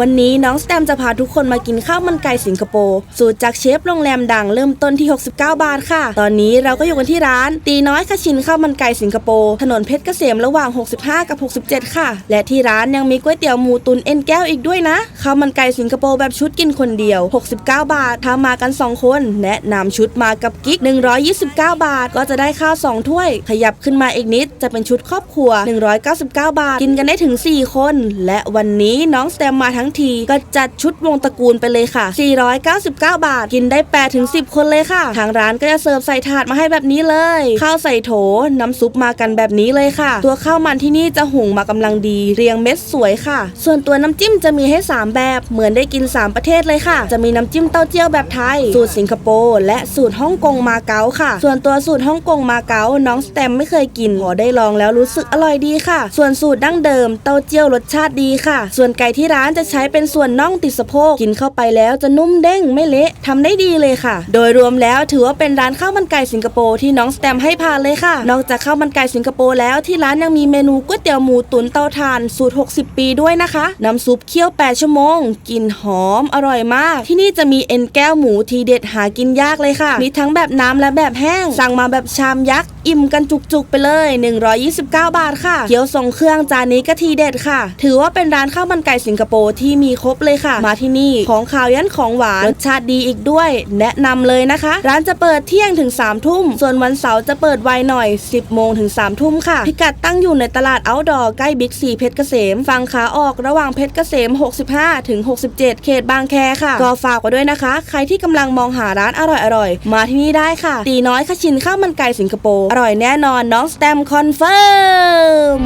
วันนี้น้องสแตมจะพาทุกคนมากินข้าวมันไก่สิงคโปร์สูตรจากเชฟโรงแรมดังเริ่มต้นที่ 69 บาทค่ะ ตอนนี้เราก็อยู่กันที่ร้าน ตีน้อยคาชินข้าวมันไก่สิงคโปร์ถนนเพชรเกษมระหว่าง 65 กับ 67 ค่ะ และที่ร้านยังมีก๋วยเตี๋ยวหมูตุนเอ็นแก้วอีกด้วยนะข้าวมันไก่สิงคโปร์แบบชุดกินคนเดียว 69 บาทถ้ามากัน 2 คน แนะนำชุดมากับกิ๊ก 129 บาท ก็จะได้ข้าว2ถ้วย ขยับขึ้นมาอีกนิดจะเป็นชุดครอบครัว 199 บาท กินกันได้ถึง 4 คน และวันนี้น้องสแตมมาทั้งที ก็จัดชุดวงตระกูลไปเลยค่ะ 499 บาท กินได้8ถึง10 คนเลยค่ะ ทางร้านก็จะเสิร์ฟใส่ถาดมาให้แบบนี้เลย ข้าวใส่โถ น้ำซุปมากันแบบนี้เลยค่ะ ตัวข้าวมันที่นี่จะหุงมากำลังดี เรียงเม็ดสวยค่ะ ส่วนตัวน้ำจิ้มจะมีให้ 3 แบบ เหมือนได้กิน 3 ประเทศเลยค่ะ จะมีน้ำจิ้มเต้าเจี้ยวแบบไทย สูตรสิงคโปร์และสูตรฮ่องกงมาเก๊าค่ะ ส่วนตัวสูตรฮ่องกงมาเก๊าน้องสแตมไม่เคยกินพอได้ลองแล้วรู้สึกอร่อยดีค่ะ ส่วนสูตรดั้งเดิมเต้าเจี้ยวรสชาติดีค่ะ ส่วนไก่ที่ร้านจะใช้ช้เป็นส่วนน่องติดสะโพกกินเข้าไปแล้วจะนุ่มเด้งไม่เละทำได้ดีเลยค่ะ โดยรวมแล้วถือว่าเป็นร้านข้าวมันไก่สิงคโปร์ที่น้องสแตมให้ผ่านเลยค่ะ นอกจากข้าวมันไก่สิงคโปร์แล้วที่ร้านยังมีเมนูก๋วยเตี๋ยวหมูตุ๋นเตาถ่านสูตร 60 ปีด้วยนะคะ น้ำซุปเคี่ยว 8 ชั่วโมงกลิ่นหอมอร่อยมาก ที่นี่จะมีเอ็นแก้วหมูทีเด็ดหากินยากเลยค่ะ มีทั้งแบบน้ำและแบบแห้ง สั่งมาแบบชามยักษ์ อิ่มกันจุกๆไปเลย 129 บาทค่ะเกี๊ยวทรงเครื่องจานนี้ก็ทีเด็ดค่ะ ถือว่าเป็นร้านข้าวมันไก่สิงคโปร์ที่มีครบเลยค่ะ มาที่นี่ของขาวยันของหวานรสชาติดีอีกด้วย แนะนำเลยนะคะ ร้านจะเปิดเที่ยงถึง3ทุ่ม ส่วนวันเสาร์จะเปิดไวหน่อย 10โมงถึง3ทุ่มค่ะ พิกัดตั้งอยู่ในตลาดเอาท์ดอร์ใกล้บิ๊กซีเพชรเกษมฝั่งขาออกระหว่างเพชรเกษม 65 ถึง 67 เขตบางแคค่ะ ก็ฝากไว้ด้วยนะคะ ใครที่กำลังมองหาร้านอร่อยๆ มาที่นี่ได้ค่ะ ตีน้อยขชินข้าวมันไก่สิงคโปร์ร่อยแน่นอนน้องสแตมคอนเฟิร์ม